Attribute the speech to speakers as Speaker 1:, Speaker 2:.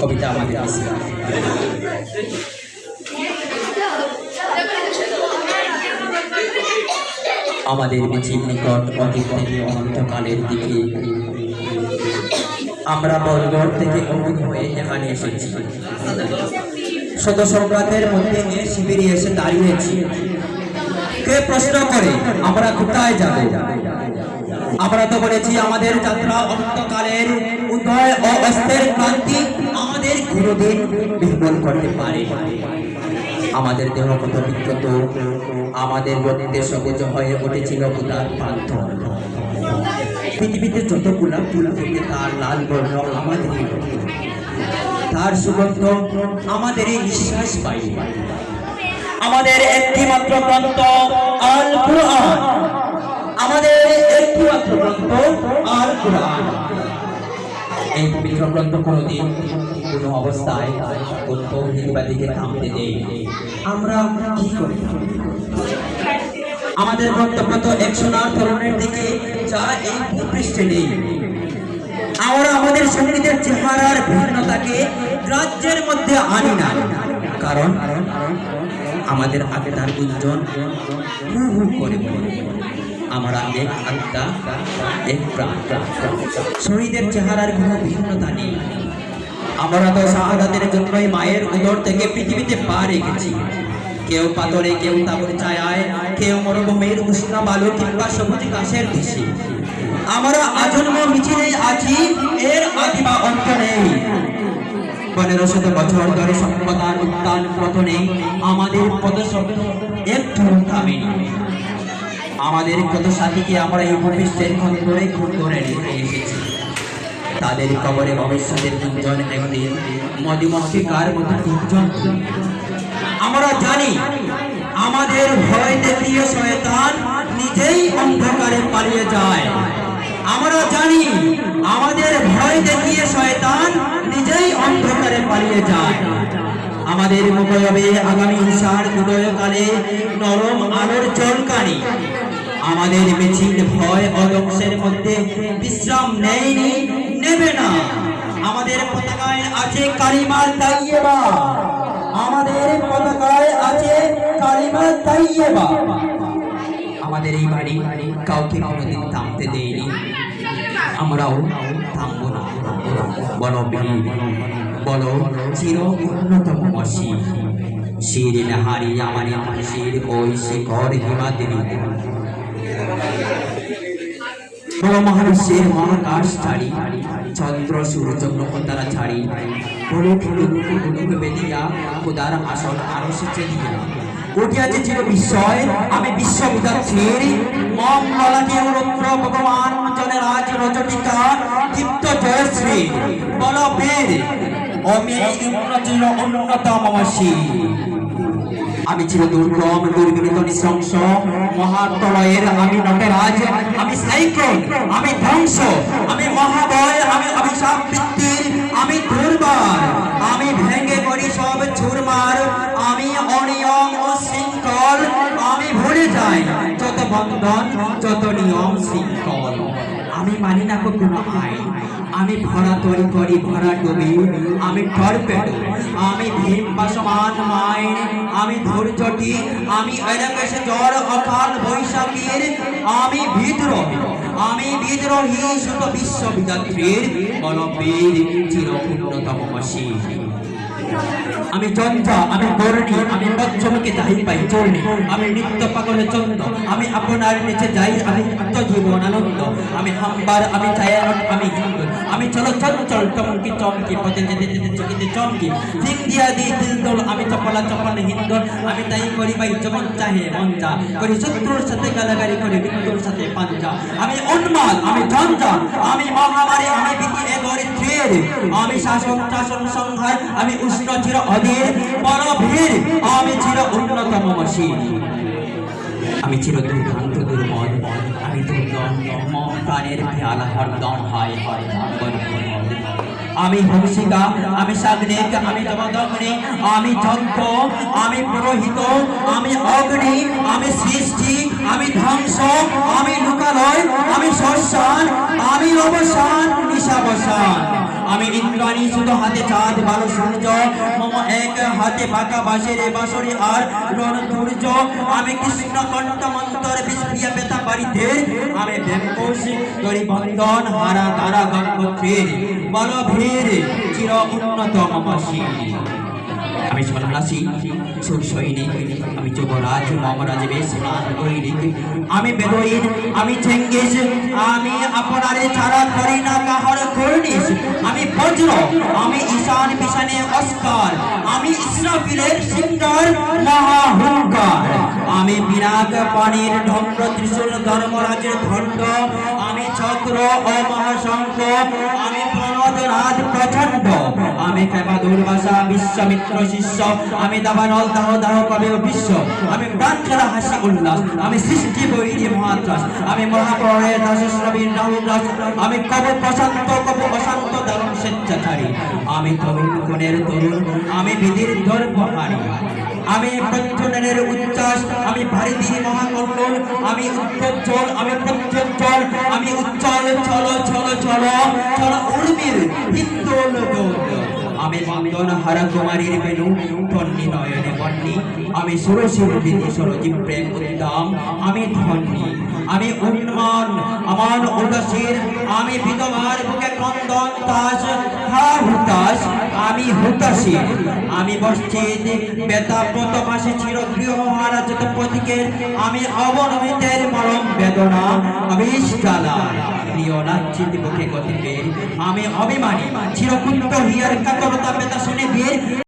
Speaker 1: কবিতা আমাদের আছে আমাদের মিছিল নিকট অতীত থেকে অনন্তকালের দিকে আমরা বরগড় থেকে অমুক হয়ে এখানে এসেছি। শত সম্রাটের মধ্যে এ শিবিরে এসে দাঁড়িয়েছি। কে প্রশ্ন করে? আমরা কোথায় যাব? আমরা তো বলেছি, আমাদের যাত্রা অনন্তকালের উদয় ও অস্তের ক্রান্তি আমাদের কোনোদিন বিহ্বল করতে পারে আমাদের দেহ কত বিক্ষত আমাদের রক্তে সবুজ হয়ে উঠেছিল উদার প্রান্ত পৃথিবীতে যত গোলাপ ফুল থেকে তার লাল বর্ণ আমাদের তার সুগন্ধ আমাদের এই নিঃশ্বাস পাই আমাদের একটি মাত্র গ্রন্থ আল কুরআন আমাদের একটি মাত্র গ্রন্থ আল কুরআন এই পবিত্র গ্রন্থ কোনোদিন কোনো অবস্থায় কোন তৌহিদবাদীকে থামতে দেয় আমরা কি করি আমাদের বক্তব্য তো একশো আট ধরনের দিকে যা এই ভূপৃষ্ঠে নেই। আমরা আমাদের সঙ্গীতের চেহারার ভিন্নতাকে রাজ্যের মধ্যে আনি না। কারণ আমাদের আত্মার গুঞ্জন করে আমরা এক আত্মা, এক প্রাণ। শহীদের চেহারার কোনো ভিন্নতা নেই। আমরা তো শাহাদাতের জন্যই মায়ের উদর থেকে পৃথিবীতে পা রেখেছি। কেউ পাথরে, কেউ তাবর ছায়ায়, কেউ মরুভূমির উষ্ণ বালু কিংবা সবুজ ঘাসের দেশে আমরা আজন্ম মিছিলে আছি, এর আদিবা অন্ত নেই। পনেরো শত বছর ধরে সভ্যতার উত্তান পতনে আমাদের পদশব্দ একটু থামেনি আমাদের কত সাথীকে আমরা এই ভবিষ্যের খন্দরে খুন করে রেখে এসেছি। তাদের কবরে ভবিষ্যতের দুজন একদিন মধুমক্ষিকার মতো দুজন আমরা জানি আমাদের ভয় দেখিয়ে শয়তান নিজেই অন্ধকারে পালিয়ে যায়। আমরা জানি আমাদের ভয় দেখিয়ে শয়তান নিজেই অন্ধকারে পালিয়ে যায়। আমাদের মুখবে আগামী ঈশার উদয়কালে নরম আলোর চলকানি আমাদের মিছিল ভয় অদংশের মধ্যে বিশ্রাম নেয়নি, নেবে না। আমাদের পতাকায় আছে কালিমার তাইয়েবা আমাদের পতাকায় আছে কালিমার তাইয়েবা আমাদের এই বাড়ি কাউকে কোনোদিন থামতে দেয়নি। আমরাও থামবো না। বলো বীর, বলো চির উন্নতম অসীম। শির নাহারি আমারি শির, ওই শিখর হিমাদ্রি। বড় মহাবিশ্বের মহাকাশ ছাড়ি, চন্দ্র, সূর্য নক্ষত্রা ছাড়ি। বিস্ময় আমি বিশ্ব ভগবান। জনের আজ রজটিকা দীপ্ত জয়শ্রী, বল বীর আমি চির উন্নতম আমি ছিল দুর্গম দুর্বিনীত নৃশংস মহাতলয়ের আমি নটরাজ, আমি সাইক্লোন, আমি ধ্বংস, আমি মহাবয় আমি অভিশাপ বৃত্তির, আমি দুর্বার, আমি ভেঙে করি সব চুরমার আমি অনিয়ম ও শৃঙ্খল, আমি ভরে যাই। বন্ধন যত নিয়ম শৃঙ্খল আমি মানি না কোনো আইন আমি ভরা তরি করি ভরা ডুবি। আমি টর্পেডো। আমি ভীম সমান মাইন। আমি ধৈর্যটি আমি এলাকাশে জ্বর অকাল বৈশাখীর। আমি বিদ্রোহী। আমি বিদ্রোহী শুধু বিশ্ববিদাত্রীর বলবীর চির উন্নতম আমি চঞ্চা আমি বর্ণি আমি পঞ্চমুখী যাই পাই চর্ণি, আমি নিত্য পাগল চন্দ আমি আপনার নিচে যাই, আমি নিত্য জীবন আনন্দ আমি হাম্বার, আমি ছায়ানট আমি হিন্দু, আমি চলো চঞ্চল, চমকি চমকি, পথে যেতে যেতে চকিতে চমকি দিন দিয়া দি দিল দোল, আমি চপলা চপল হিন্দু, আমি তাই করি পাই যেমন চাহে মন করি শত্রুর সাথে গালাগালি, করি মৃত্যুর সাথে পাঞ্জা, আমি উন্মাদ, আমি ঝঞ্ঝা আমি মহামারী আমি শাসন শাসন আমি উষ্ণ চির অধীর। বড় ভিড় আমি চির উন্নতম আমি চির দুর্মদ আমি দুর্দম প্রাণের হয় হয় আমি হংসিকা, আমি সাগ্নিক, আমি জমদগ্নি আমি যজ্ঞ আমি পুরোহিত, আমি অগ্নি, আমি সৃষ্টি, আমি ধ্বংস, আমি লোকালয়, আমি শ্মশান, আমি অবসান, নিশাবসান। আমি ইন্দ্রাণী, শুধু হাতে চাঁদ, ভালো সূর্য, মম এক হাতে বাঁকা বাঁশের বাঁশরি আর রণ সূর্য আমি কৃষ্ণ কণ্ঠ মন্তর বিষ্পিয়া বেতা বাড়িতে আমি ব্যাপোষ করি বন্ধন হারা তারা গঙ্গোত্রীর বল ভীর চির উন্নত মমাসী আমি সন্ন্যাসী সুর সৈনিক আমি যুবরাজ মমরাজ বেশ স্নান গৈরিক আমি বেদইন, আমি চেঙ্গিস আমি আপনারে ছাড়া করি না কাহার কর্নিস আমি বজ্র, আমি ঈশান বিশানে অস্কার। আমি ইসরাফিলের সিংহার মহাহুঙ্কার। আমি বিরাগ পানির ঢম্র ত্রিশূল ধর্মরাজের দণ্ড আমি চক্র ও মহাশঙ্খ। আমি প্রণদনাথ প্রচণ্ড। আমি ক্ষেপা দুর্বাসা, বিশ্বামিত্র শিষ্য, আমি দাবানল, দাহ দাহ কবে বিশ্ব। আমি প্রাঞ্জলা হাসি উল্লাস আমি সৃষ্টি বৈরী মহাত্রাস আমি মহাপ্রয়ের দাসশ্রবীর রাহুল রাস আমি কব প্রশান্ত, কব অশান্ত, দারুণ স্বেচ্ছাচারী। আমি তরুণ কোণের তরুণ, আমি বিধির ধর্মহারী। আমি প্রত্যনের উচ্চাস আমি ভারতী মহাকল্লোল আমি উত্তোজ্জ্বল আমি প্রত্যুজ্জ্বল আমি উজ্জ্বল চল চল চল চল উর্মির হিন্দোল দোল আমি বন্দন হারা কুমারীর বেনু ধন্যি নয়নে বন্নি। আমি সুরসুর বিধি সরজি প্রেম উদ্দাম, আমি ধন্যি। আমি উন্মান আমান উদাসীর আমি বিধবার বুকে ক্রন্দন দাস, হা হুতাস আমি হুতাসীর আমি বর্ষিত বেতা পত মাসে চির গৃহ মহারাজ পথিকের আমি অবনমিতের মরম বেদনা আবিষ্কালা প্রিয় লাঞ্ছিত বুকে গতিকে আমি অভিমানী চিরকুন্ত হিয়ার কাতরতা বেতা শুনে বীর